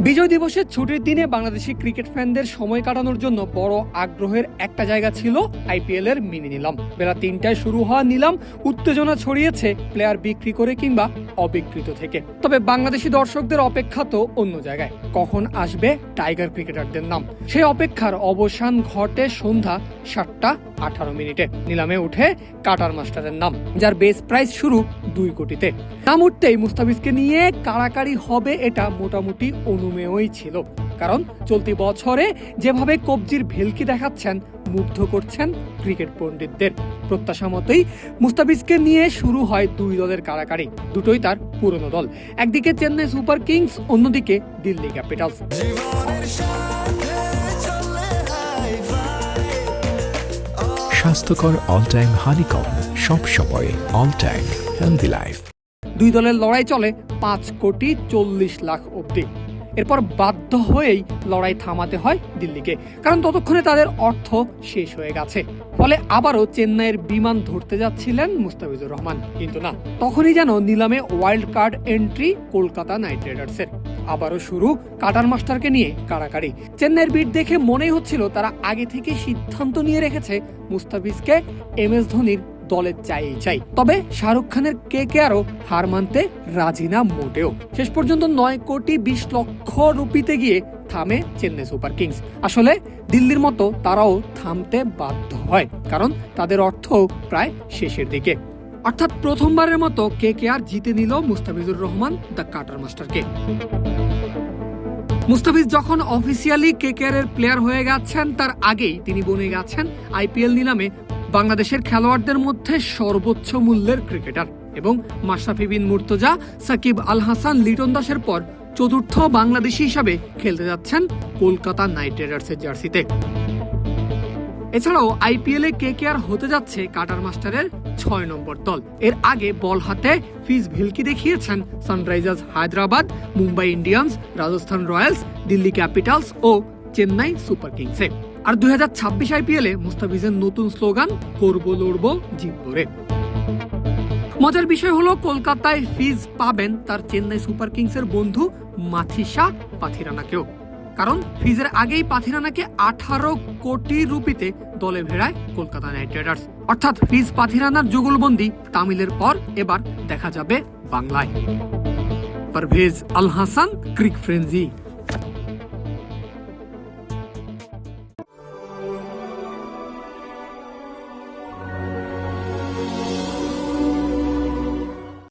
বিজয় দিবসের ছুটির দিনে বাংলাদেশি ক্রিকেট ফ্যানদের সময় কাটানোর জন্য বড় আগ্রহের একটা জায়গা ছিল আইপিএল এর মিনি নিলাম। বেলা তিনটায় শুরু হওয়া নিলাম উত্তেজনা ছড়িয়েছে প্লেয়ার বিক্রি করে কিংবা অবিকৃত থেকে। তবে বাংলাদেশি দর্শকদের অপেক্ষা তো অন্য জায়গায়। কখন আসবে টাইগার ক্রিকেটারদের নাম? সেই অপেক্ষার অবসান ঘটে সন্ধ্যা সাতটা আঠারো মিনিটে। নিলামে উঠে কাটার মাস্টারের নাম, যার বেস প্রাইস শুরু দুই কোটিতে। নাম উঠতেই মুস্তাফিজকে নিয়ে কাড়াকাড়ি হবে এটা মোটামুটি অনুমেয়ই ছিল। কারণ চলতি বছরে যেভাবে কবজির ভেলকি দেখাচ্ছেন, মুগ্ধ করছেন ক্রিকেট পণ্ডিতদের। প্রত্যাশা মতোই মুস্তাফিজকে নিয়ে শুরু হয় দুই দলের কাড়াকাড়ি। দুটোই তার পুরনো দল। একদিকে চেন্নাই সুপার কিংস, অন্যদিকে দিল্লি ক্যাপিটালস। স্বাস্থ্যকর অল টাইম হানিকম সব সময় অল টাইম হেলদি লাইফ দুই দলের লড়াই চলে পাঁচ কোটি চল্লিশ লাখ অব্দি এরপর বাধ্য হয়েই লড়াই থামাতে হয় দিল্লিকে, কারণ ততক্ষণে তাদের অর্থ শেষ হয়ে গেছে। ফলে আবারও চেন্নাইয়ের বিমান ধরতে যাচ্ছিলেন মুস্তাফিজুর রহমান। কিন্তু না, তখনই যেন নিলামে wild card entry Kolkata knight রাইডার্সের আবারও শুরু কাটার মাস্টারকে নিয়ে কাড়াকাড়ি। চেন্নাইয়ের বিট দেখে মনেই হচ্ছিল তারা আগে থেকে সিদ্ধান্ত নিয়ে রেখেছে মুস্তাফিজকে এম এস ধোনির দলের চাই চাই। তবে শাহরুখ খানের কে কে আরও হার মানতে রাজি না মোটেও। শেষ পর্যন্ত নয় কোটি বিশ লক্ষ রুপিতে গিয়ে থামে চেন্নাই সুপার কিংস। আসলে দিল্লির মতো তারাও থামতে বাধ্য হয়, কারণ তাদের অর্থ প্রায় শেষের দিকে। অর্থাৎ প্রথমবারের মতো কে কে আর জিতে নিল মুস্তাফিজুর রহমান দ্য কাটার মাস্টারকে। মুস্তাফিজ যখন অফিসিয়ালি কেকেআর এর প্লেয়ার হয়ে গেছেন, তার আগেই তিনি বনে গেছেন আইপিএল নিলামে বাংলাদেশের খেলোয়াড়দের মধ্যে সর্বোচ্চ মূল্যের ক্রিকেটার এবং মাশরাফি বিন মুর্তজা, সাকিব আল হাসান, লিটন দাসের পর চতুর্থ বাংলাদেশি হিসাবে খেলতে যাচ্ছেন কলকাতা নাইট রাইডার্সের জার্সিতে। এছাড়াও আইপিএলে কে কে আর হতে যাচ্ছে কাটার মাস্টারের ছয় নম্বর দল। এর আগে বল হাতে ফিজ ভিলকি দেখিয়েছেন sunrisers Hyderabad, Mumbai Indians, Rajasthan royals, Delhi capitals ও চেন্নাই সুপার কিংসে। আর দুই হাজার ছাব্বিশ আইপিএল মুস্তাফিজের নতুন স্লোগান, করব, লড়বো, জিতবো রে। মজার বিষয় হলো, কলকাতায় ফিজ পাবেন তার চেন্নাই সুপার কিংসের বন্ধু মাথিসা পাথিরানাকেও। কারণ ফিজের আগেই পাথিরানাকে আঠারো কোটি রুপিতে দলে ভেড়ায় কলকাতা নাইট রাইডার্স। অর্থাৎ ফিজ পাথিরানার যুগলবন্দি তামিলের পর এবার দেখা যাবে বাংলায়। Pervez Al Hasan, cric frenzy.